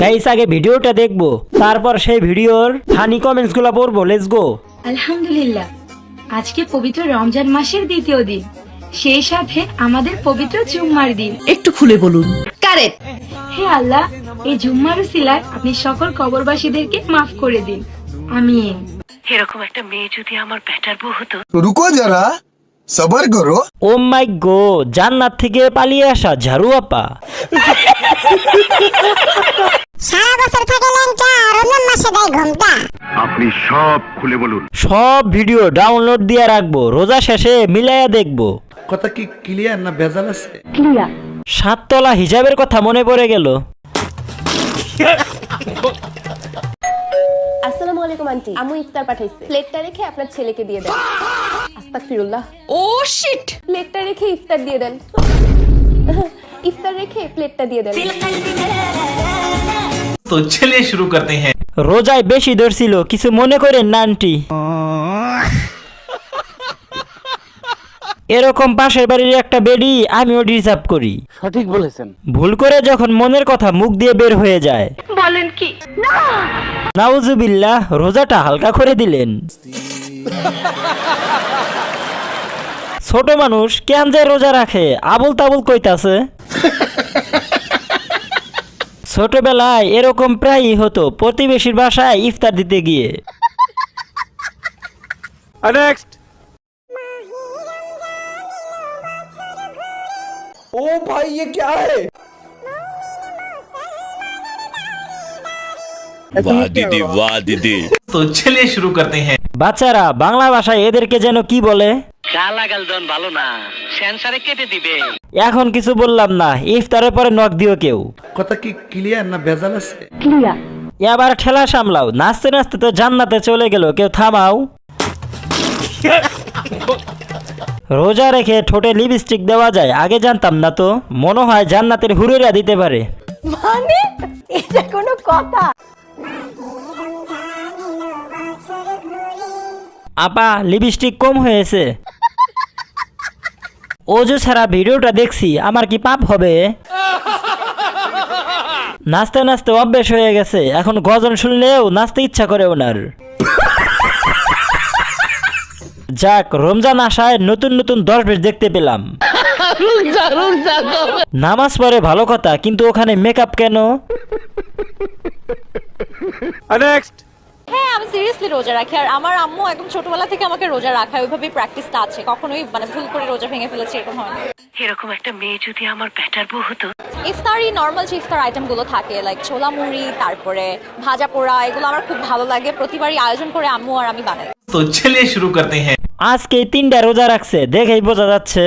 Guys আগে ভিডিওটা দেখব। তারপর সেই ভিডিওর ফানি কমেন্টসগুলা পড়ব। লেটস গো আলহামদুলিল্লাহ। আজকে পবিত্র রমজান মাসের দ্বিতীয় দিন। সেই সাথে আমাদের পবিত্র জুম্মার দিন। একটু খুলে বলুন। কারেক্ট। হে আল্লাহ এই জুম্মার সিলায় আপনি সকল কবরবাসীদেরকে মাফ করে দিন। আমি এরকম একটা মেয়ে যদি আমার ব্যাটার বউ হতো? রুকো যারা সবার করো। ও মাই গো জান্নাত থেকে পালিয়ে আসা ঝাড়ু আপা। সারা বছর থাকে ল্যাংটা রমজান মাসে দেয় ঘুমটা। আপনি সব খুলে বলুন। সব ভিডিও ডাউনলোড দিয়ে রাখব রোজা শেষে মিলাইয়া দেখব। কথা কি ক্লিয়ার না ভেজাল আছে? সাততলা হিজাবের কথা মনে পড়ে গেল। আসসালামু আলাইকুম আন্টি। আমু ইফতার পাঠাইছে। প্লেটটা রেখে আপনার ছেলেকে দিয়ে দেন। আস্তাগফিরুল্লাহ। ও শিট প্লেটটা রেখে ইফতার দিয়ে দেন। ইফতার রেখে প্লেটটা দিয়ে দেন। তো চলিয়ে শুরু করতে হ্যাঁ রোজায় বেশি ধরছিল কিছু মনে করেন নানটি এরকম পাশের বাড়ির একটা বেডি আমিও ডিজার্ভ করি সঠিক বলেছেন ভুল করে যখন মনের কথা মুখ দিয়ে বের হয়ে যায়। বলেন কি? নাউজুবিল্লাহ রোজাটা হালকা করে দিলেন। ছোট মানুষ কেন যে রোজা রাখে আবুল তাবুল কইতাছে? ছোটবেলায় এরকম প্রায়ই হতো প্রতিবেশীর বাসায় ইফতার দিতে গিয়ে तो चलिए शुरू करते हैं বাচ্চারা বাংলা ভাষায় এদেরকে যেন কি বলে এখন কিছু বললাম না ইফতারের পরে নখ দিও কেউ। কথা কি ক্লিয়ার না ভেজাল আছে? এবার ঠেলা সামলাও নাচতে নাচতে তো জান্নাতে চলে গেল কেউ থামাও। রোজা রেখে ঠোঁটে লিপস্টিক দেওয়া যায় আগে জানতাম না তো মনে হয় জান্নাতের হুরেরা দিতে পারে। মানে? এটা কোনো কথা। আপা লিপস্টিক কম হয়েছে। ওজু ছাড়া ভিডিওটা দেখছি, আমার কি পাপ হবে? নাচতে নাচতে অভ্যেস হয়ে গেছে, এখন গজন শুনলেও নাচতে ইচ্ছা করে ওনার। যাক, রমজান আসায় নতুন নতুন দরবেশ দেখতে পেলাম। নামাজ পড়ে ভালো কথা, কিন্তু ওখানে মেকআপ কেন? হ্যাঁ আমি সিরিয়াসলি রোজা রাখি। আর আমার আম্মু একদম ছোটবেলা থেকে আমাকে রোজা রাখায়। ওইভাবেই প্র্যাকটিসটা আছে। কখনোই মানে ভুল করে রোজা ভেঙে ফেলেছি এরকম হয় না। এরকম একটা মেয়ে যদি আমার ব্যাটার বউ হতো? ইফতারি নর্মাল যে ইফতার আইটেমগুলো থাকে লাইক ছোলা মুড়ি তারপরে ভাজা পোড়া এগুলো আমার খুব ভালো লাগে। প্রতিবারই আয়োজন করে আম্মু আর আমি বানাই। তো চলে শুরু করতে হ্যাঁ। আজকে তিনটা রোজা রাখছে। দেখেই বোঝা যাচ্ছে।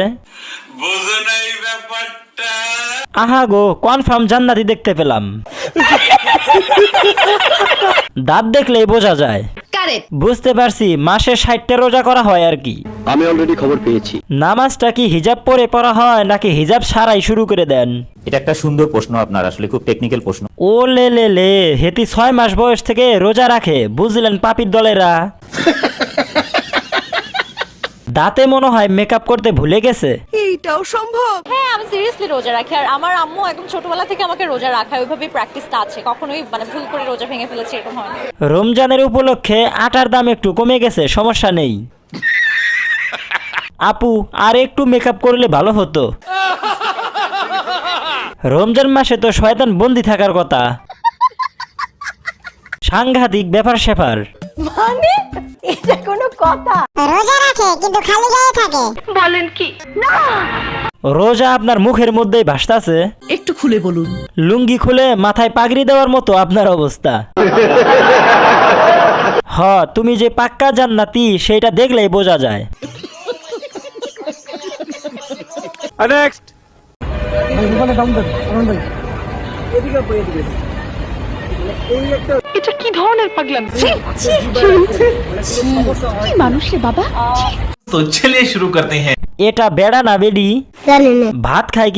বোঝো না ব্যাপারটা। আহা গো কনফার্ম জান্নাতি দেখতে পেলাম। দাঁত দেখলেই বোঝা যায়। বুঝতে পারছি মাসে ষাটটা রোজা করা হয় আর কি। আমি অলরেডি খবর পেয়েছি। নামাজটা কি হিজাব পরে পড়া হয় নাকি হিজাব সারাই শুরু করে দেন? এটা একটা সুন্দর প্রশ্ন আপনার আসলে খুব টেকনিক্যাল প্রশ্ন। ও লে লে লে হেতি ছয় মাস বয়স থেকে রোজা রাখে বুঝলেন পাপির দলেরা। দাঁতে মনে হয় মেকআপ করতে ভুলে গেছে। এইটাও সম্ভব? হ্যাঁ আমি সিরিয়াসলি রোজা রাখি। আর আমার আম্মু একদম ছোটবেলা থেকে আমাকে রোজা রাখায় ওইভাবেই প্র্যাকটিসটা আছে। কখনোই মানে ভুল করে রোজা ভেঙে ফেলেছি এরকম হয় রমজানের উপলক্ষে আটার দাম একটু কমে গেছে সমস্যা নেই। আপু আর একটু মেকআপ করলে ভালো হতো। রমজান মাসে তো শয়তান বন্দি থাকার কথা। সাংঘাতিক ব্যাপার স্যাপার। মানে? এটা কোনো কথা। রোজা রাখে কিন্তু খালি গায়ে থাকে। বলেন কি? না! রোজা আপনার মুখের মধ্যেই ভাসতাছে। একটু খুলে বলুন। লুঙ্গি খুলে মাথায় পাগড়ি দেওয়ার মতো আপনার অবস্থা। হ তুমি যে পাক্কা জান্নাতি সেটা দেখলেই বোঝা যায়। এটা কি ধরনের পাগলাম? কি মানুষ বাবা? তো চলিয়ে শুরু করতে হ্যাঁ। এটা বেড়া না বেডি? ভাত খায়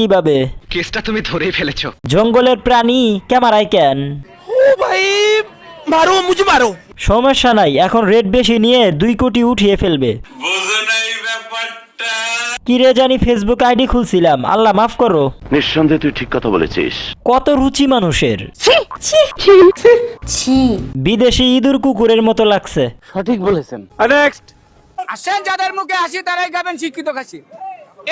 কেসটা তুমি ধরেই ফেলেছো। জঙ্গলের প্রাণী ক্যামেরায় কেন? ও ভাই মারো মুজ মারো। সমস্যা নাই এখন রেট বেশি নিয়ে দুই কোটি উঠিয়ে ফেলবে। নাই ব্যাপার। কিরে জানি ফেসবুক আইডি খুলছিলাম। আল্লাহ মাফ করো। নিঃসন্দেহে তুই ঠিক কথা বলেছিস। কত রুচি মানুষের। বিদেশি ইঁদুর কুকুরের মতো লাগছে। সঠিক বলেছেন। নেক্সট আসেন যাদের মুখে হাসি তারাই গাবেন শিক্ষিত হাসি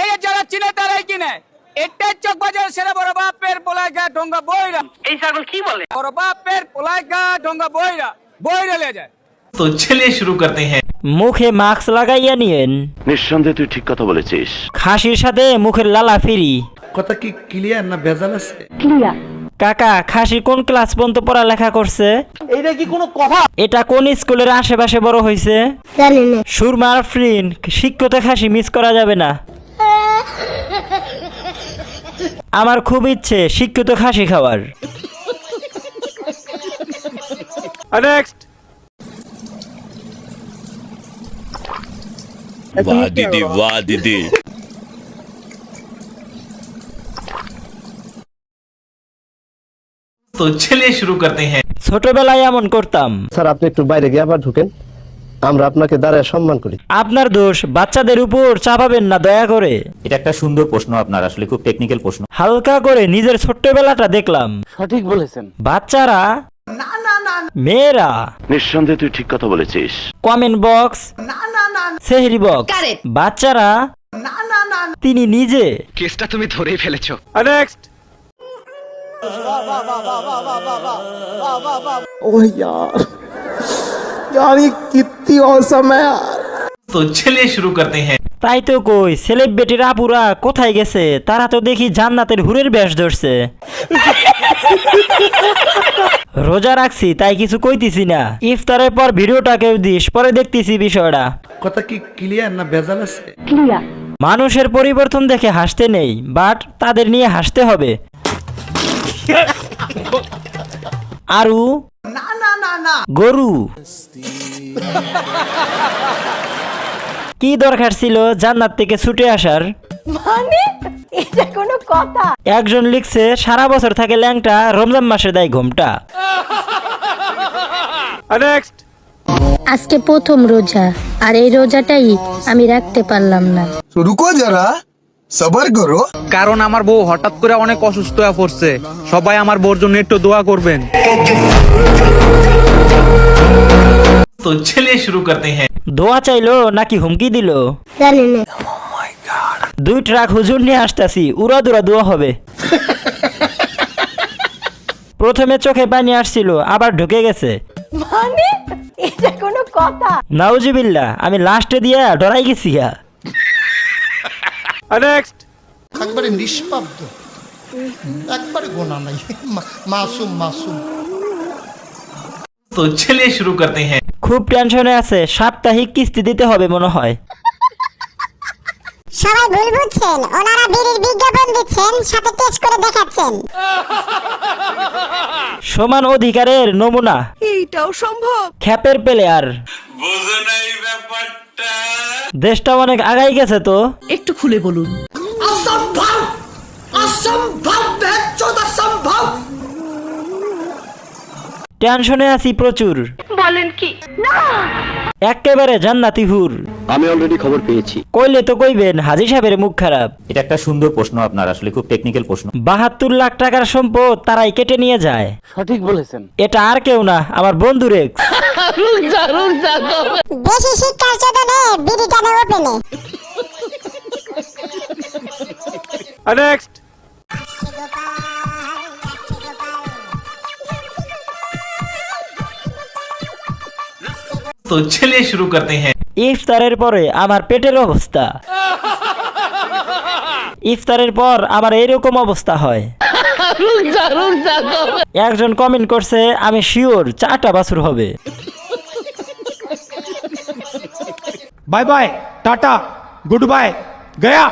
এই যারা চিনে তারাই কিনে। এটা চোখ বাজার সেরা বড় বাপের পোলাইগা ঢঙ্গা বইরা। এই ছাগল কি বলে? বড় বাপের পোলাইগা ঢঙ্গা বইরা। বইরা লে যায়। তো চলে শুরু করতে হ্যাঁ। মুখে মাস্ক লাগাইয়া নিয়েন। নিঃসন্দেহে তুই ঠিক কথা বলেছিস। খাসির সাথে মুখের লালা ফিরি। কথা কি ক্লিয়ার না ভেজাল আছে? ক্লিয়ার। কাকা খাসি কোন ক্লাস পর্যন্ত পড়ালেখা করছে? এইটা কি কোনো কথা? এটা কোন স্কুলের আশেপাশে বড় হয়েছে জানি না। সুরমা আফরিন শিক্ষিত খাসি মিস করা যাবে না। আমার খুব ইচ্ছে শিক্ষিত খাসি খাওয়ার। নেক্সট বাহ দিদি তো চলে শুরু করতে হ্যাঁ ছোটবেলায় এমন করতাম। স্যার আপনি একটু বাইরে গিয়ে আবার ঢুকেন। আমরা আপনাকে দাঁড়ায় সম্মান করি। আপনার দোষ বাচ্চাদের উপর চাপাবেন না দয়া করে। এটা একটা সুন্দর প্রশ্ন আপনার আসলে খুব টেকনিক্যাল প্রশ্ন। হালকা করে নিজের ছোট্ট বেলাটা দেখলাম। সঠিক বলেছেন। বাচ্চারা মেয়েরা নিঃসন্দেহে তুই ঠিক কথা বলেছিস কমেন্ট বক্স সেহরি বক্স বাচ্চারা তিনি নিজে কেসটা তুমি ধরেই ফেলেছো নেক্সট तो चलिए शुरू करते हैं তাই তো কই সেলিব্রিটির আপুরা কোথায় গেছে তারা তো দেখি জান্নাতের হুরের বেশ ধরছে রোজা রাখছি তাই কিছু কইতিছি না। ইফতারের পর ভিডিওটা কেউ দিস পরে দেখতেছি বিষয়টা। কথা কি ক্লিয়ার না ভেজাল আছে? ক্লিয়ার মানুষের পরিবর্তন দেখে হাসতে নেই বাট তাদের নিয়ে হাসতে হবে। আরু? না না না না। গরু? কি দরকার ছিল জান্নাত থেকে ছুটে আসার? মানে? এটা কোনো কথা। একজন লিখছে সারা বছর থাকে ল্যাংটা রমজান মাসে দেয় ঘুমটা। আজকে প্রথম রোজা আর এই রোজাটাই আমি রাখতে পারলাম না। শুরু কর যারা সবার করো। কারণ আমার বউ হঠাৎ করে অনেক অসুস্থ হয়ে পড়ছে। সবাই আমার বউর জন্য একটু দোয়া করবেন। তো চলে শুরু করতে হ্যাঁ। দোয়া চাইলো নাকি হুমকি দিল? জানি না। দুই ট্রাক হুজুর নিয়ে আসতেছি উড়া দুরা দুয়া হবে। প্রথমে চোখে পানি আসছিল আবার ঢুকে গেছে। আমি লাস্টে দিয়া ডরাই গেছি একবারে নিষ্পাব্দ। একবারে গোনা নাই। মাসুম মাসুম। তো শুরু করতে হ্যাঁ। খুব টেনশনে আছে সাপ্তাহিক কিস্তি দিতে হবে মনে হয়। সবাই ভুল বুঝছেন। ওনারা বিড়ির বিজ্ঞাপন দিচ্ছেন সাথে টেস্ট করে দেখাচ্ছেন। সমান অধিকারের নমুনা। এইটাও সম্ভব। খ্যাপের প্লেয়ার। দেশটা অনেক আগাই গেছে তো। একটু খুলে বলুন। টেনশনে আছি প্রচুর। বলেন কি? একেবারে জান্নাতি হুর। আমি অলরেডি খবর পেয়েছি। কইলে তো কইবেন হাজি সাহেবের মুখ খারাপ। এটা একটা সুন্দর প্রশ্ন আপনার আসলে খুব টেকনিক্যাল প্রশ্ন। বাহাত্তর লাখ টাকার সম্পদ তারাই কেটে নিয়ে যায়। সঠিক বলেছেন। এটা আর কেউ না আমার বন্ধু রেক্স। বেশি শিক্ষার চেতনে বিড়ি টানে ওপেনে। নেক্সট तो चलिए शुरू करते हैं ইফতারের পরে আমার পেটের অবস্থা ইফতারের পর আমার এইরকম অবস্থা হয় একজন কমেন্ট করছে আমি শিওর চারটা বাছুর হবে bye bye tata goodbye Gaya